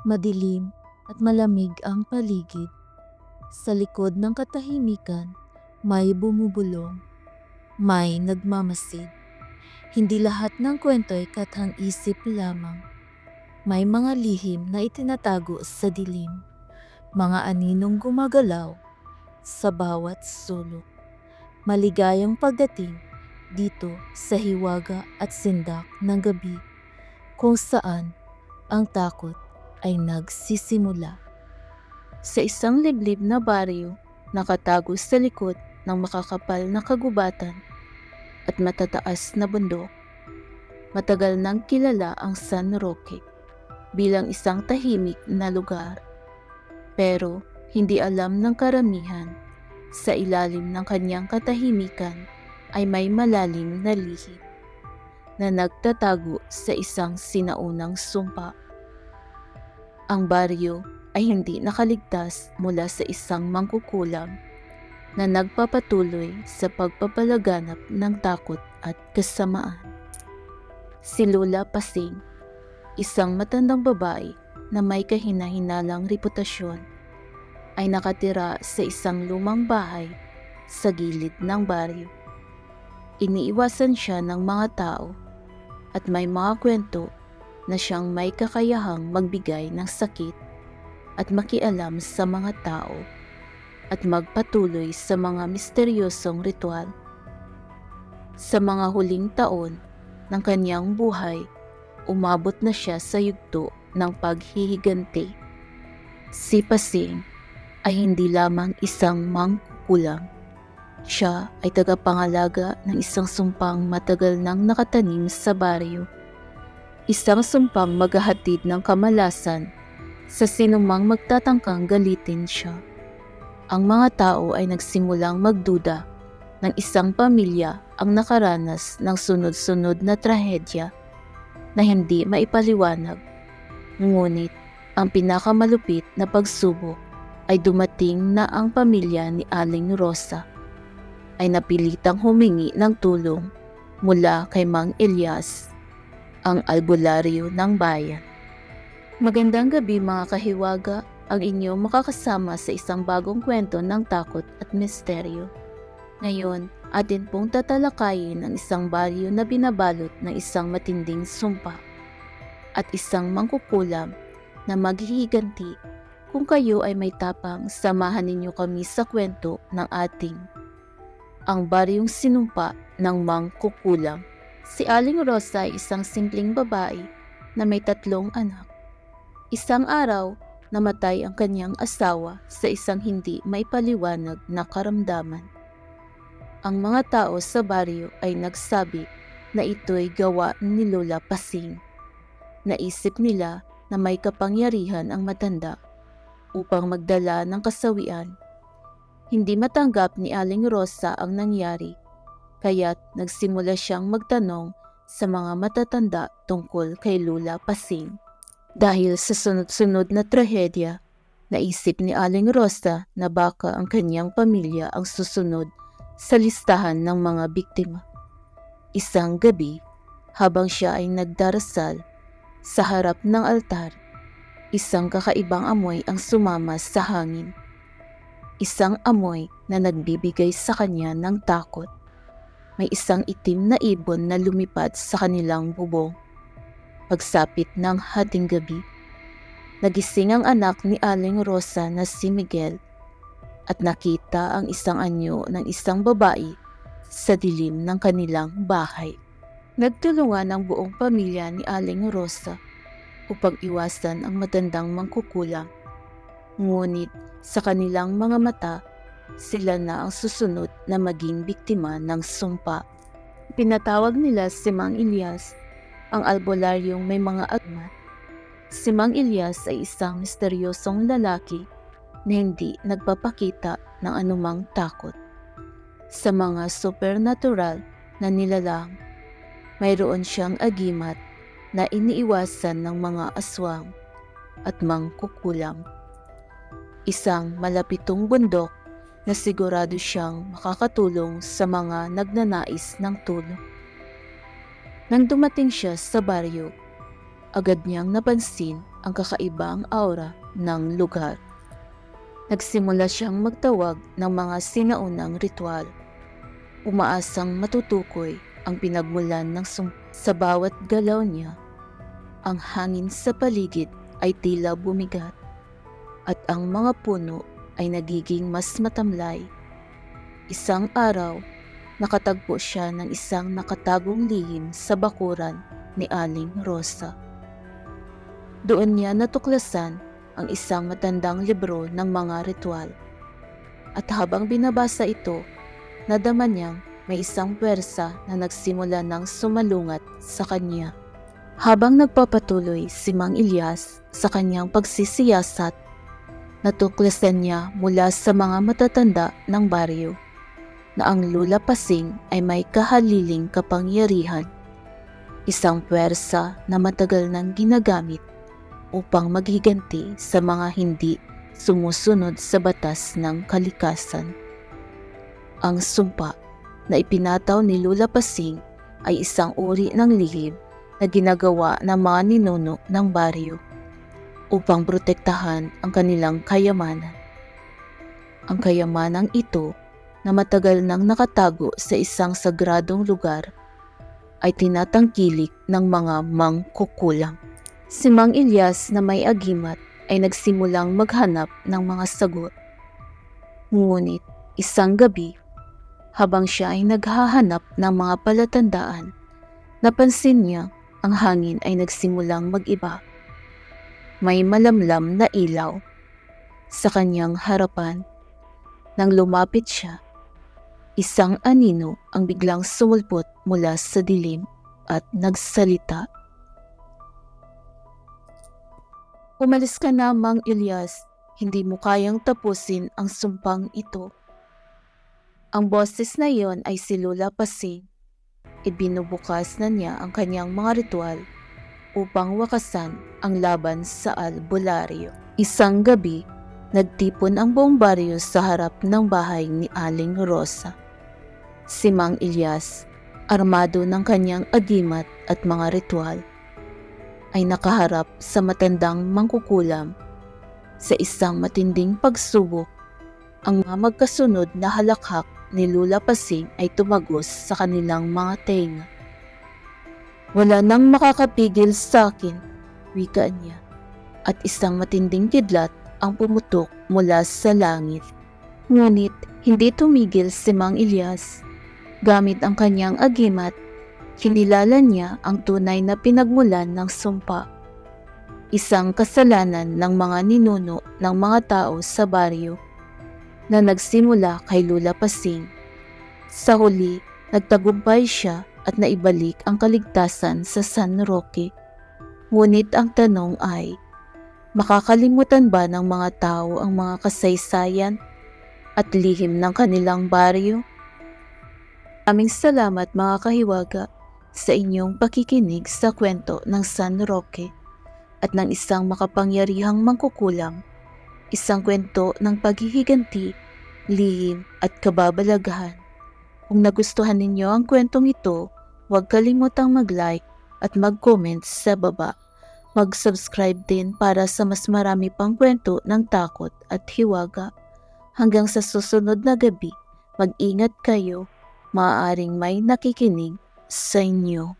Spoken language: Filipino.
Madilim at malamig ang paligid. Sa likod ng katahimikan, may bumubulong. May nagmamasid. Hindi lahat ng kwento ay kathang isip lamang. May mga lihim na itinatago sa dilim. Mga aninong gumagalaw sa bawat sulok. Maligayang pagdating dito sa hiwaga at sindak ng gabi kung saan ang takot ay nagsisimula. Sa isang liblib na baryo, nakatago sa likod ng makakapal na kagubatan at matataas na bundok. Matagal nang kilala ang San Roque bilang isang tahimik na lugar. Pero hindi alam ng karamihan sa ilalim ng kanyang katahimikan ay may malalim na lihim na nagtatago sa isang sinaunang sumpa. Ang baryo ay hindi nakaligtas mula sa isang mangkukulam na nagpapatuloy sa pagpapalaganap ng takot at kasamaan. Si Lola Pasing, isang matandang babae na may kahina-hinalang reputasyon, ay nakatira sa isang lumang bahay sa gilid ng baryo. Iniiwasan siya ng mga tao at may mga kwento na siyang may kakayahang magbigay ng sakit at makialam sa mga tao at magpatuloy sa mga misteryosong ritual. Sa mga huling taon ng kanyang buhay, umabot na siya sa yugto ng paghihiganti. Si Pasing ay hindi lamang isang mangkukulam. Siya ay tagapangalaga ng isang sumpang matagal nang nakatanim sa baryo. Isang sumpang maghahatid ng kamalasan sa sinumang magtatangkang galitin siya. Ang mga tao ay nagsimulang magduda ng isang pamilya ang nakaranas ng sunod-sunod na trahedya na hindi maipaliwanag. Ngunit ang pinakamalupit na pagsubok ay dumating na ang pamilya ni Aling Rosa ay napilitang humingi ng tulong mula kay Mang Elias, ang albularyo ng bayan. Magandang gabi mga kahiwaga, ang inyong makakasama sa isang bagong kwento ng takot at misteryo. Ngayon, atin pong tatalakayin ang isang baryo na binabalot ng isang matinding sumpa at isang mangkukulam na maghihiganti. Kung kayo ay may tapang, samahan ninyo kami sa kwento ng ating ang baryong sinumpa ng mangkukulam. Si Aling Rosa ay isang simpleng babae na may tatlong anak. Isang araw, namatay ang kanyang asawa sa isang hindi may paliwanag na karamdaman. Ang mga tao sa baryo ay nagsabi na ito'y gawa ni Lola Pasing. Naisip nila na may kapangyarihan ang matanda upang magdala ng kasawian hindi matanggap ni Aling Rosa ang nangyari, kaya't nagsimula siyang magtanong sa mga matatanda tungkol kay Lula Pasing. Dahil sa sunod-sunod na trahedya, naisip ni Aling Rosa na baka ang kanyang pamilya ang susunod sa listahan ng mga biktima. Isang gabi, habang siya ay nagdarasal sa harap ng altar, isang kakaibang amoy ang sumama sa hangin isang amoy na nagbibigay sa kanya ng takot. May isang itim na ibon na lumipad sa kanilang bubong. Pagsapit ng hating gabi, nagising ang anak ni Aling Rosa na si Miguel at nakita ang isang anyo ng isang babae sa dilim ng kanilang bahay. Nagtulungan ang buong pamilya ni Aling Rosa upang iwasan ang matandang mangkukulam. Ngunit sa kanilang mga mata, sila na ang susunod na maging biktima ng sumpa. Pinatawag nila si Mang Ilyas, ang albularyong may mga agmat. Si Mang Ilyas ay isang misteryosong lalaki na hindi nagpapakita ng anumang takot. Sa mga supernatural na nilalang, mayroon siyang agimat na iniiwasan ng mga aswang at mangkukulam isang malapitong bundok na sigurado siyang makakatulong sa mga nagnanais ng tulong. Nang dumating siya sa baryo, agad niyang napansin ang kakaibang aura ng lugar. Nagsimula siyang magtawag ng mga sinaunang ritual. Umaasang matutukoy ang pinagmulan ng sum- sa bawat galaw niya. Ang hangin sa paligid ay tila bumigat at ang mga puno ay nagiging mas matamlay. Isang araw, nakatagpo siya ng isang nakatagong lihim sa bakuran ni Aling Rosa. Doon niya natuklasan ang isang matandang libro ng mga ritual. At habang binabasa ito, nadama niyang may isang pwersa na nagsimula ng sumalungat sa kanya. Habang nagpapatuloy si Mang Ilyas sa kanyang pagsisiyasat, natuklasan niya mula sa mga matatanda ng baryo na ang Lula Pasing ay may kahaliling kapangyarihan. Isang pwersa na matagal nang ginagamit upang maghiganti sa mga hindi sumusunod sa batas ng kalikasan. Ang sumpa na ipinataw ni Lula Pasing ay isang uri ng lihim na ginagawa ng mga ninuno ng baryo upang protektahan ang kanilang kayamanan. Ang kayamanang ito na matagal nang nakatago sa isang sagradong lugar ay tinatangkilik ng mga mangkukulam. Si Mang Ilyas na may agimat ay nagsimulang maghanap ng mga sagot. Ngunit isang gabi, habang siya ay naghahanap ng mga palatandaan, napansin niya ang hangin ay nagsimulang mag-iba. May malamlam na ilaw sa kanyang harapan. Nang lumapit siya, isang anino ang biglang sumulpot mula sa dilim at nagsalita. Umalis ka na, Mang Ilyas. Hindi mo kayang tapusin ang sumpang ito. Ang boses na iyon ay si Lula Pasing. Ibinubukas na niya ang kanyang mga ritual upang wakasan ang laban sa albularyo. Isang gabi, nagtipon ang buong baryo sa harap ng bahay ni Aling Rosa. Si Mang Ilyas, armado ng kanyang agimat at mga ritual, ay nakaharap sa matandang mangkukulam sa isang matinding pagsubok. Ang mga magkasunod na halakhak ni Lula Pasing ay tumagos sa kanilang mga tenga. Wala nang makakapigil sa akin, wika niya, at isang matinding kidlat ang pumutok mula sa langit. Ngunit hindi tumigil si Mang Ilyas. Gamit ang kanyang agimat, kinilala niya ang tunay na pinagmulan ng sumpa. Isang kasalanan ng mga ninuno ng mga tao sa baryo na nagsimula kay Lula Pasing. Sa huli, nagtagumpay siya at naibalik ang kaligtasan sa San Roque. Ngunit ang tanong ay, makakalimutan ba ng mga tao ang mga kasaysayan at lihim ng kanilang baryo? Aming salamat mga kahiwaga sa inyong pakikinig sa kwento ng San Roque at ng isang makapangyarihang mangkukulam isang kwento ng paghihiganti, lihim at kababalaghan. Kung nagustuhan ninyo ang kwentong ito, huwag kalimutang mag-like at mag-comment sa baba. Mag-subscribe din para sa mas marami pang kwento ng takot at hiwaga. Hanggang sa susunod na gabi, mag-ingat kayo, maaaring may nakikinig sa inyo.